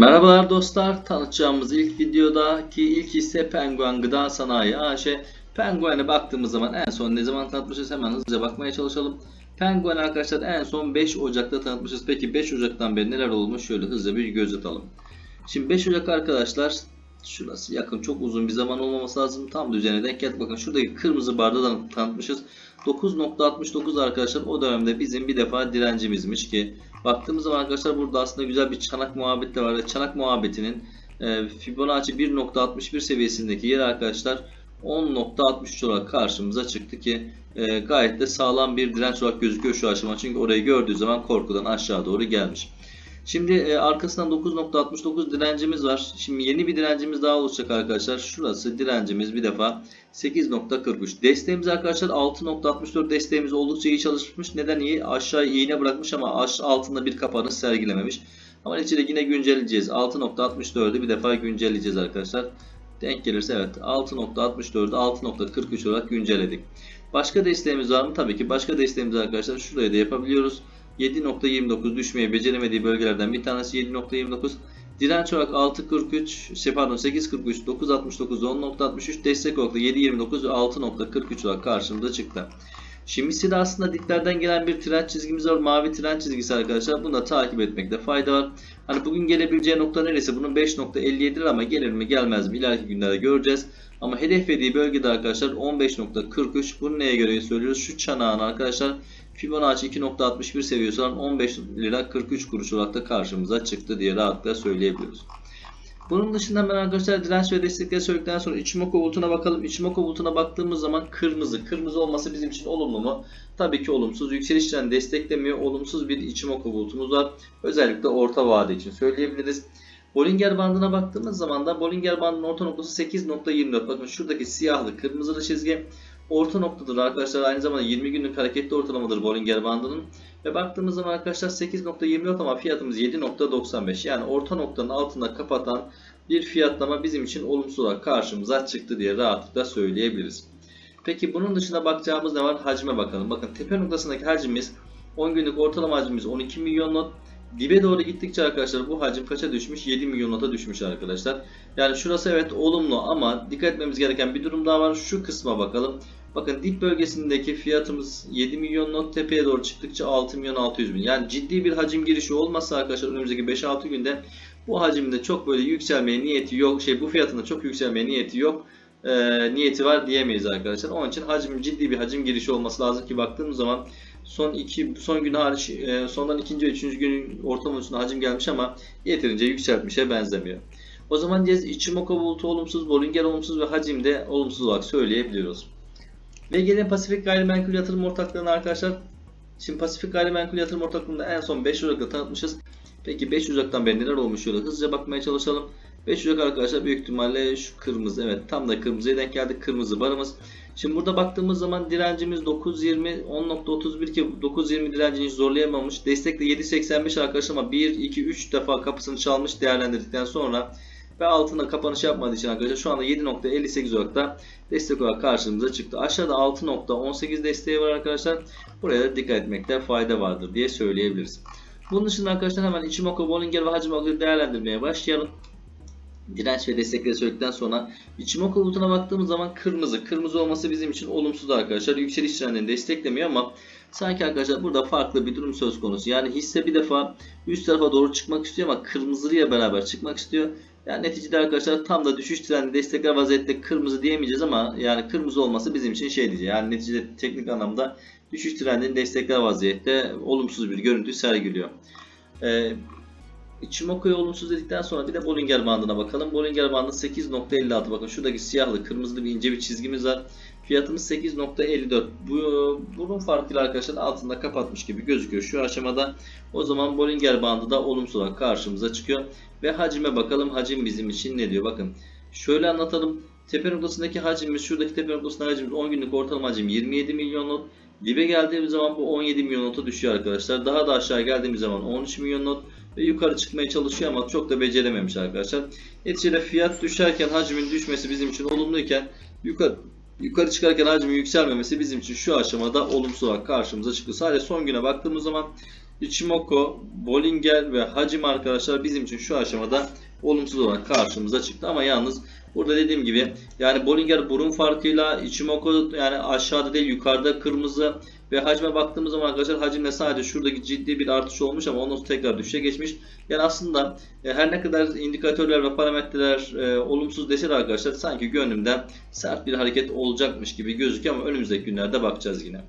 Merhabalar dostlar. Tanıtacağımız ilk videodaki ilk hisse Penguen Gıda Sanayi AŞ. Penguen'e baktığımız zaman en son ne zaman tanıtmışız hemen hızlıca bakmaya çalışalım. Penguen arkadaşlar en son 5 Ocak'ta tanıtmışız. Peki 5 Ocak'tan beri neler olmuş? Şöyle hızlıca bir göz atalım. Şimdi 5 Ocak arkadaşlar şurası yakın çok uzun bir zaman olmaması lazım. Tam da üzerine denk geldik. Bakın şuradaki kırmızı barda da tanıtmışız. 9.69 arkadaşlar o dönemde bizim bir defa direncimizmiş ki baktığımız zaman arkadaşlar burada aslında güzel bir çanak muhabbeti de var ve çanak muhabbetinin e, Fibonacci 1.61 seviyesindeki yer arkadaşlar 10.63 olarak karşımıza çıktı ki e, gayet de sağlam bir direnç olarak gözüküyor şu aşama çünkü orayı gördüğü zaman korkudan aşağı doğru gelmiş. Şimdi e, arkasından 9.69 direncimiz var. Şimdi yeni bir direncimiz daha olacak arkadaşlar. Şurası direncimiz bir defa 8.43. Desteğimiz arkadaşlar 6.64 desteğimiz oldukça iyi çalışmış. Neden iyi? Aşağı iğne bırakmış ama altında bir kapanış sergilememiş. Ama neticede yine güncelleyeceğiz. 6.64'ü bir defa güncelleyeceğiz arkadaşlar. Denk gelirse evet 6.64'ü 6.43 olarak güncelledik. Başka desteğimiz var mı? Tabii ki başka desteğimiz arkadaşlar şuraya da yapabiliyoruz. 7.29 düşmeyi beceremediği bölgelerden bir tanesi 7.29. Direnç olarak 6.43, şey pardon 8.43, 9.69, 10.63 destek olarak da 7.29 ve 6.43 olarak karşımıza çıktı. Şimdi size aslında diklerden gelen bir trend çizgimiz var. Mavi trend çizgisi arkadaşlar. Bunu da takip etmekte fayda var. Hani bugün gelebileceği nokta neresi? Bunun 5.57'dir ama gelir mi gelmez mi? İleriki günlerde göreceğiz. Ama hedeflediği bölgede arkadaşlar 15.43. Bunu neye göre söylüyoruz? Şu çanağın arkadaşlar Fibonacci 2.61 seviyesi olan 15 lira 43 kuruş olarak da karşımıza çıktı diye rahatlıkla söyleyebiliyoruz. Bunun dışında ben arkadaşlar direnç ve destekleri söyledikten sonra Ichimoku bulutuna bakalım. Ichimoku bulutuna baktığımız zaman kırmızı. Kırmızı olması bizim için olumlu mu? Tabii ki olumsuz. Yükseliş trendi desteklemiyor. Olumsuz bir Ichimoku bulutumuz var. Özellikle orta vade için söyleyebiliriz. Bollinger bandına baktığımız zaman da Bollinger bandının orta noktası 8.24. Bakın şuradaki siyahlı kırmızılı çizgi orta noktadır arkadaşlar. Aynı zamanda 20 günlük hareketli ortalamadır Bollinger bandının. Ve baktığımız zaman arkadaşlar 8.24 ama fiyatımız 7.95. Yani orta noktanın altında kapatan bir fiyatlama bizim için olumsuz olarak karşımıza çıktı diye rahatlıkla söyleyebiliriz. Peki bunun dışında bakacağımız ne var? Hacme bakalım. Bakın tepe noktasındaki hacmimiz 10 günlük ortalama hacmimiz 12 milyon not. Dibe doğru gittikçe arkadaşlar bu hacim kaça düşmüş? 7 milyon nota düşmüş arkadaşlar. Yani şurası evet olumlu ama dikkat etmemiz gereken bir durum daha var. Şu kısma bakalım. Bakın dip bölgesindeki fiyatımız 7 milyon not tepeye doğru çıktıkça 6 milyon 600 bin. Yani ciddi bir hacim girişi olmazsa arkadaşlar önümüzdeki 5-6 günde bu hacimde çok böyle yükselmeye niyeti yok. Şey bu fiyatında çok yükselmeye niyeti yok. E, niyeti var diyemeyiz arkadaşlar. Onun için hacim ciddi bir hacim girişi olması lazım ki baktığımız zaman son iki son gün hariç e, sondan ikinci ve üçüncü günün ortalama üstüne hacim gelmiş ama yeterince yükseltmişe benzemiyor. O zaman diyeceğiz Ichimoku bulutu olumsuz, Bollinger olumsuz ve hacimde olumsuz olarak söyleyebiliyoruz. Ve gelin Pasifik Gayrimenkul Yatırım Ortaklığı'na arkadaşlar. Şimdi Pasifik Gayrimenkul Yatırım Ortaklığı'nda en son 5 Ocak'ta tanıtmışız. Peki 5 Ocak'tan beri neler olmuş şöyle hızlıca bakmaya çalışalım. 5 Ocak arkadaşlar büyük ihtimalle şu kırmızı evet tam da kırmızıya denk geldik kırmızı barımız. Şimdi burada baktığımız zaman direncimiz 9.20 10.31 ki 9.20 direncini zorlayamamış. Destek de 7.85 arkadaşlar ama 1 2 3 defa kapısını çalmış değerlendirdikten sonra ve altında kapanış yapmadığı için arkadaşlar şu anda 7.58 olarak da destek olarak karşımıza çıktı. Aşağıda 6.18 desteği var arkadaşlar. Buraya da dikkat etmekte fayda vardır diye söyleyebiliriz. Bunun dışında arkadaşlar hemen Ichimoku, Bollinger ve Hacimoku'yu değerlendirmeye başlayalım. Direnç ve destekleri söyledikten sonra Ichimoku bulutuna baktığımız zaman kırmızı. Kırmızı olması bizim için olumsuz arkadaşlar. Yükseliş trendini desteklemiyor ama sanki arkadaşlar burada farklı bir durum söz konusu. Yani hisse bir defa üst tarafa doğru çıkmak istiyor ama kırmızıyla beraber çıkmak istiyor. Yani neticede arkadaşlar tam da düşüş trendi destekler vaziyette kırmızı diyemeyeceğiz ama yani kırmızı olması bizim için şey diyeceğiz. Yani neticede teknik anlamda düşüş trendini destekler vaziyette olumsuz bir görüntü sergiliyor. Ee, Ichimoku'yu olumsuz dedikten sonra bir de Bollinger bandına bakalım. Bollinger bandı 8.56 bakın şuradaki siyahlı kırmızılı bir ince bir çizgimiz var. Fiyatımız 8.54. Bu, bunun farkıyla arkadaşlar altında kapatmış gibi gözüküyor şu aşamada. O zaman Bollinger bandı da olumsuz olarak karşımıza çıkıyor. Ve hacime bakalım. Hacim bizim için ne diyor? Bakın şöyle anlatalım. Tepe noktasındaki hacimimiz, şuradaki tepe noktasındaki hacimimiz 10 günlük ortalama hacim 27 milyon not. Dibe geldiğimiz zaman bu 17 milyon nota düşüyor arkadaşlar. Daha da aşağı geldiğimiz zaman 13 milyon not ve yukarı çıkmaya çalışıyor ama çok da becerememiş arkadaşlar. Neticede fiyat düşerken hacmin düşmesi bizim için olumluyken yukarı yukarı çıkarken hacmin yükselmemesi bizim için şu aşamada olumsuz olarak karşımıza çıktı. Sadece son güne baktığımız zaman Ichimoku, Bollinger ve hacim arkadaşlar bizim için şu aşamada olumsuz olarak karşımıza çıktı. Ama yalnız burada dediğim gibi yani Bollinger burun farkıyla Ichimoku yani aşağıda değil yukarıda kırmızı ve hacme baktığımız zaman arkadaşlar hacimde sadece şuradaki ciddi bir artış olmuş ama ondan sonra tekrar düşüşe geçmiş. Yani aslında e, her ne kadar indikatörler ve parametreler e, olumsuz dese de arkadaşlar sanki gönlümden sert bir hareket olacakmış gibi gözüküyor ama önümüzdeki günlerde bakacağız yine.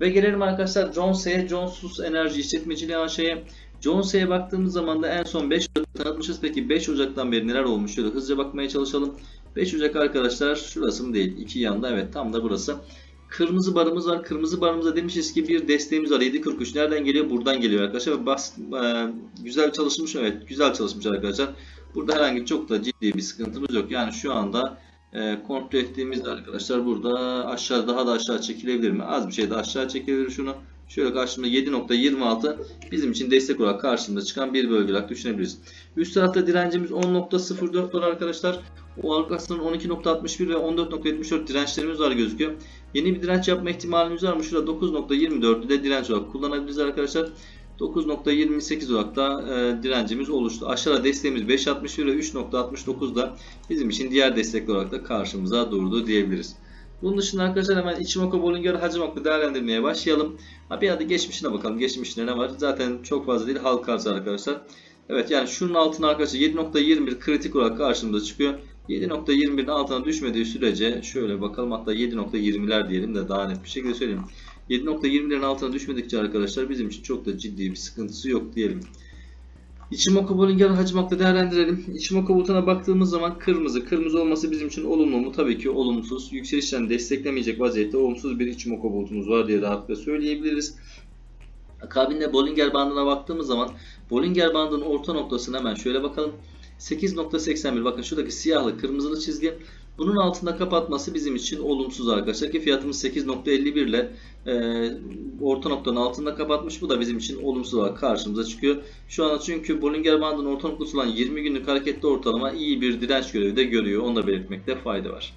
Ve gelelim arkadaşlar Jones'e, Jones Enerji İşletmeciliği AŞ'ye. Jones'e baktığımız zaman da en son 5 Ocak tanıtmışız. Peki 5 Ocak'tan beri neler olmuş? Şöyle hızlıca bakmaya çalışalım. 5 Ocak arkadaşlar şurası mı değil? iki yanda evet tam da burası. Kırmızı barımız var. Kırmızı barımıza demişiz ki bir desteğimiz var. 7.43 nereden geliyor? Buradan geliyor arkadaşlar. Bas, e, güzel çalışmış. Evet güzel çalışmış arkadaşlar. Burada herhangi çok da ciddi bir sıkıntımız yok. Yani şu anda e, kontrol ettiğimizde arkadaşlar burada aşağı daha da aşağı çekilebilir mi? Az bir şey de aşağı çekilebilir şunu. Şöyle karşımda 7.26 bizim için destek olarak karşımda çıkan bir bölge olarak düşünebiliriz. Üst tarafta direncimiz 10.04 dolar arkadaşlar. O arkasından 12.61 ve 14.74 dirençlerimiz var gözüküyor. Yeni bir direnç yapma ihtimalimiz var mı? Şurada 9.24'ü de direnç olarak kullanabiliriz arkadaşlar. 9.28 olarak da e, direncimiz oluştu. Aşağıda desteğimiz 5.61 ve 3.69 da bizim için diğer destekler olarak da karşımıza durdu diyebiliriz. Bunun dışında arkadaşlar hemen Ichimoku Bollinger hacim hakkı değerlendirmeye başlayalım. Ha bir adı geçmişine bakalım. Geçmişinde ne var? Zaten çok fazla değil. Halk arzı arkadaşlar. Evet yani şunun altına arkadaşlar 7.21 kritik olarak karşımıza çıkıyor. 7.21'in altına düşmediği sürece şöyle bakalım hatta 7.20'ler diyelim de daha net bir şekilde söyleyeyim. 7.20'lerin altına düşmedikçe arkadaşlar bizim için çok da ciddi bir sıkıntısı yok diyelim. Ichimoku Bollinger hacim hakkı değerlendirelim. Ichimoku butona baktığımız zaman kırmızı. Kırmızı olması bizim için olumlu mu? Tabii ki olumsuz. Yükselişten desteklemeyecek vaziyette olumsuz bir Ichimoku bulutumuz var diye rahatlıkla söyleyebiliriz. Akabinde Bollinger bandına baktığımız zaman Bollinger bandının orta noktasına hemen şöyle bakalım. 8.81 bakın şuradaki siyahlı kırmızılı çizgi bunun altında kapatması bizim için olumsuz arkadaşlar ki fiyatımız 8.51 ile e, orta noktanın altında kapatmış bu da bizim için olumsuz olarak karşımıza çıkıyor. Şu anda çünkü Bollinger bandının orta noktası olan 20 günlük hareketli ortalama iyi bir direnç görevi de görüyor onu da belirtmekte fayda var.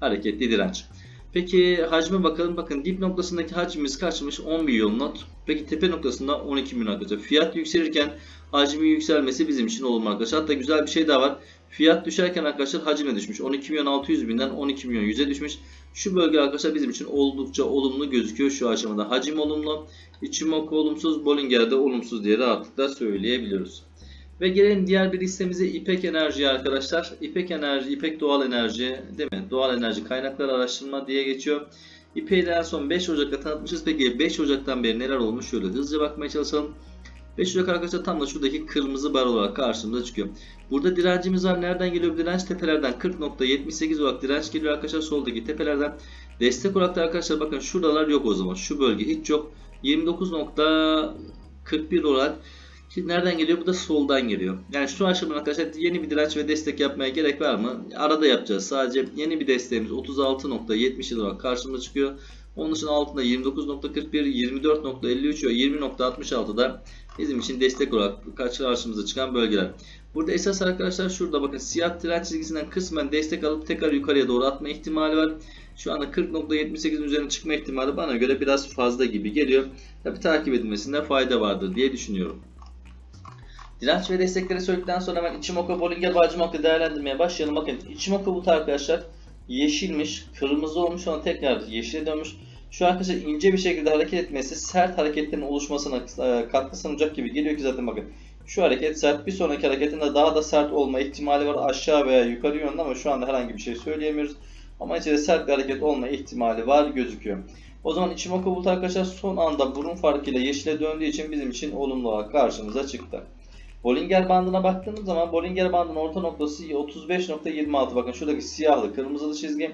Hareketli direnç. Peki hacme bakalım. Bakın dip noktasındaki hacmimiz kaçmış? 10 milyon not. Peki tepe noktasında 12 milyon arkadaşlar. Fiyat yükselirken hacmin yükselmesi bizim için olumlu arkadaşlar. Hatta güzel bir şey daha var. Fiyat düşerken arkadaşlar hacim de düşmüş. 12 milyon 600 binden 12 milyon 100'e düşmüş. Şu bölge arkadaşlar bizim için oldukça olumlu gözüküyor şu aşamada. Hacim olumlu, Ichimoku olumsuz, Bollinger'de olumsuz diye rahatlıkla söyleyebiliyoruz. Ve gelelim diğer bir listemize İpek Enerji arkadaşlar. İpek Enerji, İpek Doğal Enerji değil mi? Doğal Enerji Kaynakları Araştırma diye geçiyor. İpek'i en son 5 Ocak'ta tanıtmışız. Peki 5 Ocak'tan beri neler olmuş? Şöyle hızlıca bakmaya çalışalım. 5 Ocak arkadaşlar tam da şuradaki kırmızı bar olarak karşımıza çıkıyor. Burada direncimiz var. Nereden geliyor direnç? Tepelerden 40.78 olarak direnç geliyor arkadaşlar. Soldaki tepelerden. Destek olarak da arkadaşlar bakın şuradalar yok o zaman. Şu bölge hiç yok. 29.41 olarak Şimdi nereden geliyor? Bu da soldan geliyor. Yani şu aşamada arkadaşlar yeni bir direnç ve destek yapmaya gerek var mı? Arada yapacağız. Sadece yeni bir desteğimiz 36.70 olarak karşımıza çıkıyor. Onun dışında altında 29.41, 24.53 ve 20.66'da bizim için destek olarak karşımıza çıkan bölgeler. Burada esas arkadaşlar şurada bakın siyah direnç çizgisinden kısmen destek alıp tekrar yukarıya doğru atma ihtimali var. Şu anda 40.78'in üzerine çıkma ihtimali bana göre biraz fazla gibi geliyor. Tabi takip edilmesinde fayda vardır diye düşünüyorum. Direnç ve destekleri söyledikten sonra hemen Ichimoku Bollinger Bacımak'ı değerlendirmeye başlayalım. Bakın Ichimoku butu arkadaşlar yeşilmiş, kırmızı olmuş sonra tekrar yeşile dönmüş. Şu arkadaşlar ince bir şekilde hareket etmesi sert hareketlerin oluşmasına e, katkı sunacak gibi geliyor ki zaten bakın. Şu hareket sert. Bir sonraki hareketin de daha da sert olma ihtimali var aşağı veya yukarı yönde ama şu anda herhangi bir şey söyleyemiyoruz. Ama içeride sert bir hareket olma ihtimali var gözüküyor. O zaman Ichimoku bulut arkadaşlar son anda burun farkıyla yeşile döndüğü için bizim için olumlu olarak karşımıza çıktı. Bollinger bandına baktığımız zaman Bollinger bandının orta noktası 35.26 bakın şuradaki siyahlı kırmızılı çizgi.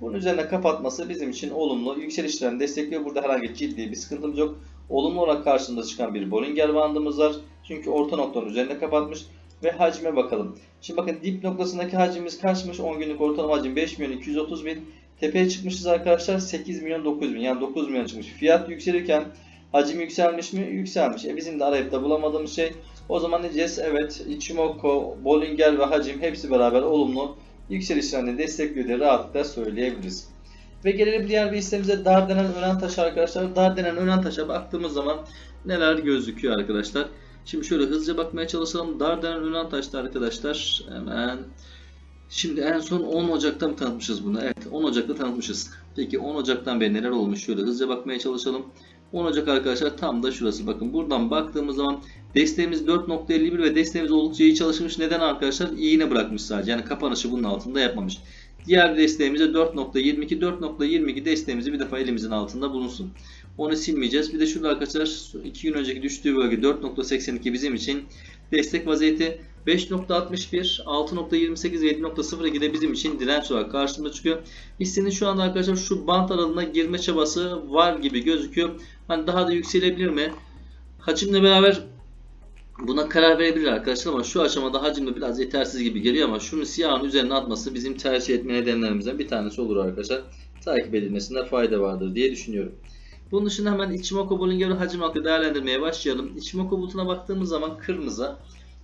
Bunun üzerine kapatması bizim için olumlu. Yükselişlerini destekliyor. Burada herhangi ciddi bir sıkıntımız yok. Olumlu olarak karşımıza çıkan bir Bollinger bandımız var. Çünkü orta noktanın üzerine kapatmış. Ve hacme bakalım. Şimdi bakın dip noktasındaki hacmimiz kaçmış? 10 günlük ortalama hacim 5 milyon 230 bin. Tepeye çıkmışız arkadaşlar 8 milyon 9 bin. Yani 9 milyon çıkmış. Fiyat yükselirken hacim yükselmiş mi? Yükselmiş. E bizim de arayıp da bulamadığımız şey o zaman diyeceğiz? Evet, Ichimoku, Bollinger ve hacim hepsi beraber olumlu yükselişlerini destekliyor diye rahatlıkla söyleyebiliriz. Ve gelelim diğer bir hissemize Dardenen Önentaş arkadaşlar. Dardenen Önentaş'a baktığımız zaman neler gözüküyor arkadaşlar. Şimdi şöyle hızlıca bakmaya çalışalım. Dardenen Önentaş'ta arkadaşlar hemen Şimdi en son 10 Ocak'ta mı tanıtmışız bunu? Evet 10 Ocak'ta tanıtmışız. Peki 10 Ocak'tan beri neler olmuş? Şöyle hızlıca bakmaya çalışalım. 10 Ocak arkadaşlar tam da şurası. Bakın buradan baktığımız zaman desteğimiz 4.51 ve desteğimiz oldukça iyi çalışmış. Neden arkadaşlar? İğne bırakmış sadece. Yani kapanışı bunun altında yapmamış. Diğer desteğimize 4.22. 4.22 desteğimizi bir defa elimizin altında bulunsun. Onu silmeyeceğiz. Bir de şurada arkadaşlar 2 gün önceki düştüğü bölge 4.82 bizim için destek vaziyeti. 5.61, 6.28 ve 7.02 de bizim için direnç olarak karşımıza çıkıyor. Hissenin şu anda arkadaşlar şu bant aralığına girme çabası var gibi gözüküyor. Hani daha da yükselebilir mi? Hacimle beraber buna karar verebilir arkadaşlar ama şu aşamada hacimde biraz yetersiz gibi geliyor ama şunu siyahın üzerine atması bizim tercih etme nedenlerimizden bir tanesi olur arkadaşlar. Takip edilmesinde fayda vardır diye düşünüyorum. Bunun dışında hemen Ichimoku Bollinger hacim hakkı değerlendirmeye başlayalım. Ichimoku bulutuna baktığımız zaman kırmızı.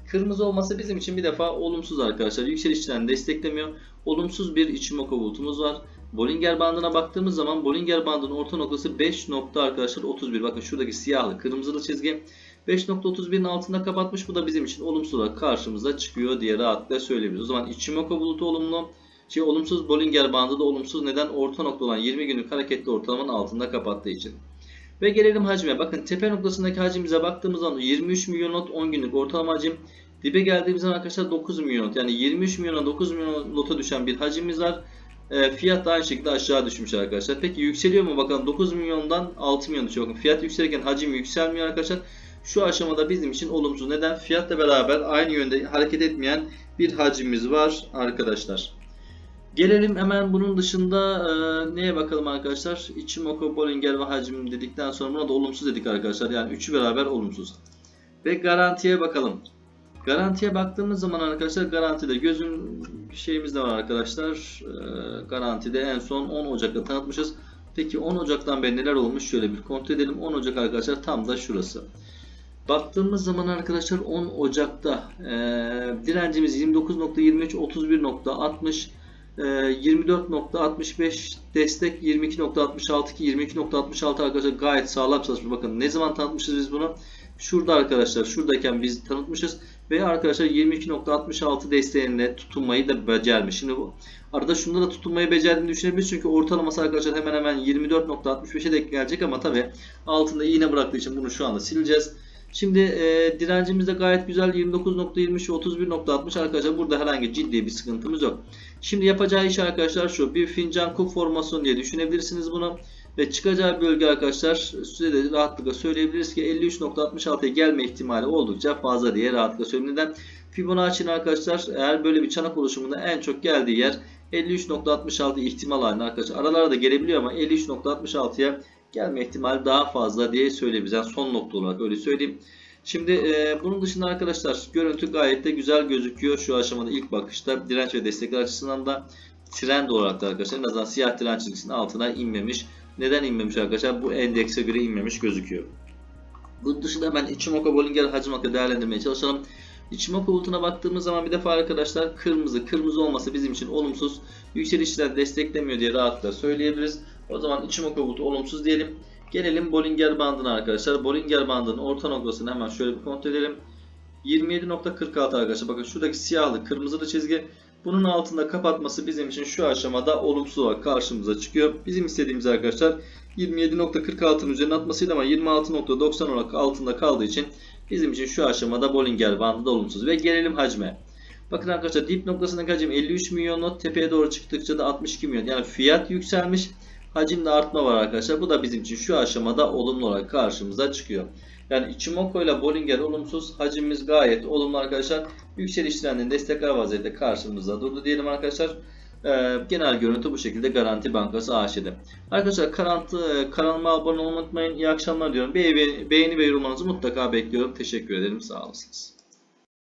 Kırmızı olması bizim için bir defa olumsuz arkadaşlar. Yükseliş trendini desteklemiyor. Olumsuz bir Ichimoku bulutumuz var. Bollinger bandına baktığımız zaman Bollinger bandının orta noktası 5 nokta arkadaşlar 31. Bakın şuradaki siyahlı kırmızılı çizgi 5.31'in altında kapatmış. Bu da bizim için olumsuz olarak karşımıza çıkıyor diye rahatlıkla söyleyebiliriz. O zaman Ichimoku bulutu olumlu. Şey, olumsuz Bollinger bandı da olumsuz. Neden? Orta nokta olan 20 günlük hareketli ortalamanın altında kapattığı için. Ve gelelim hacme. Bakın tepe noktasındaki hacimize baktığımız zaman 23 milyon not 10 günlük ortalama hacim. Dibe geldiğimiz zaman arkadaşlar 9 milyon not. Yani 23 milyona 9 milyon nota düşen bir hacimimiz var. E, fiyat da aynı şekilde aşağı düşmüş arkadaşlar. Peki yükseliyor mu? Bakalım 9 milyondan 6 milyon düşüyor. Bakın fiyat yükselirken hacim yükselmiyor arkadaşlar. Şu aşamada bizim için olumsuz. Neden? Fiyatla beraber aynı yönde hareket etmeyen bir hacimimiz var arkadaşlar. Gelelim hemen bunun dışında e, neye bakalım arkadaşlar? Ichimoku, Bollinger ve hacim dedikten sonra buna da olumsuz dedik arkadaşlar. Yani üçü beraber olumsuz. Ve garantiye bakalım. Garantiye baktığımız zaman arkadaşlar garantide gözün şeyimiz de var arkadaşlar. E, garantide en son 10 Ocak'ta tanıtmışız. Peki 10 Ocak'tan beri neler olmuş? Şöyle bir kontrol edelim. 10 Ocak arkadaşlar tam da şurası. Baktığımız zaman arkadaşlar 10 Ocak'ta e, direncimiz 29.23, 31.60 24.65 destek 22.66 ki 22.66 arkadaşlar gayet sağlam çalışmış. Bakın ne zaman tanıtmışız biz bunu? Şurada arkadaşlar şuradayken biz tanıtmışız ve arkadaşlar 22.66 desteğinde tutunmayı da becermiş. Şimdi bu arada şunda da tutunmayı becerdiğini düşünebiliriz çünkü ortalaması arkadaşlar hemen hemen 24.65'e denk gelecek ama tabi altında iğne bıraktığı için bunu şu anda sileceğiz. Şimdi e, direncimiz de gayet güzel 29.23 ve 31.60 arkadaşlar burada herhangi ciddi bir sıkıntımız yok. Şimdi yapacağı iş arkadaşlar şu bir fincan kuk formasyonu diye düşünebilirsiniz bunu. Ve çıkacağı bölge arkadaşlar size de rahatlıkla söyleyebiliriz ki 53.66'ya gelme ihtimali oldukça fazla diye rahatlıkla söyleyeyim. Neden? Fibonacci'nin arkadaşlar eğer böyle bir çanak oluşumunda en çok geldiği yer 53.66 ihtimal halinde arkadaşlar. Aralarda da gelebiliyor ama 53.66'ya gelme ihtimali daha fazla diye söyleyebiliriz. Yani son nokta olarak öyle söyleyeyim. Şimdi e, bunun dışında arkadaşlar görüntü gayet de güzel gözüküyor şu aşamada ilk bakışta. Direnç ve destekler açısından da trend olarak da arkadaşlar en azından siyah direnç çizgisinin altına inmemiş. Neden inmemiş arkadaşlar? Bu endekse göre inmemiş gözüküyor. Bunun dışında ben Ichimoku Bollinger hacim hakkı değerlendirmeye çalışalım. Ichimoku bulutuna baktığımız zaman bir defa arkadaşlar kırmızı. Kırmızı olması bizim için olumsuz. Yükselişler desteklemiyor diye rahatlıkla söyleyebiliriz. O zaman Ichimoku bulutu olumsuz diyelim. Gelelim Bollinger bandına arkadaşlar. Bollinger bandının orta noktasını hemen şöyle bir kontrol edelim. 27.46 arkadaşlar. Bakın şuradaki siyahlı kırmızılı çizgi. Bunun altında kapatması bizim için şu aşamada olumsuz olarak karşımıza çıkıyor. Bizim istediğimiz arkadaşlar 27.46'ın üzerine atmasıydı ama 26.90 olarak altında kaldığı için bizim için şu aşamada Bollinger bandı da olumsuz. Ve gelelim hacme. Bakın arkadaşlar dip noktasındaki hacim 53 milyon not. Tepeye doğru çıktıkça da 62 milyon. Yani fiyat yükselmiş. Hacimde artma var arkadaşlar. Bu da bizim için şu aşamada olumlu olarak karşımıza çıkıyor. Yani Ichimoku ile Bollinger olumsuz. Hacimimiz gayet olumlu arkadaşlar. Yükseliş trendinin destekler vaziyette karşımızda durdu diyelim arkadaşlar. Ee, genel görüntü bu şekilde Garanti Bankası AŞ'de. Arkadaşlar kanaltı, kanalıma abone olmayı unutmayın. İyi akşamlar diyorum. Beğeni, beğeni ve yorumlarınızı mutlaka bekliyorum. Teşekkür ederim. Sağ olasınız.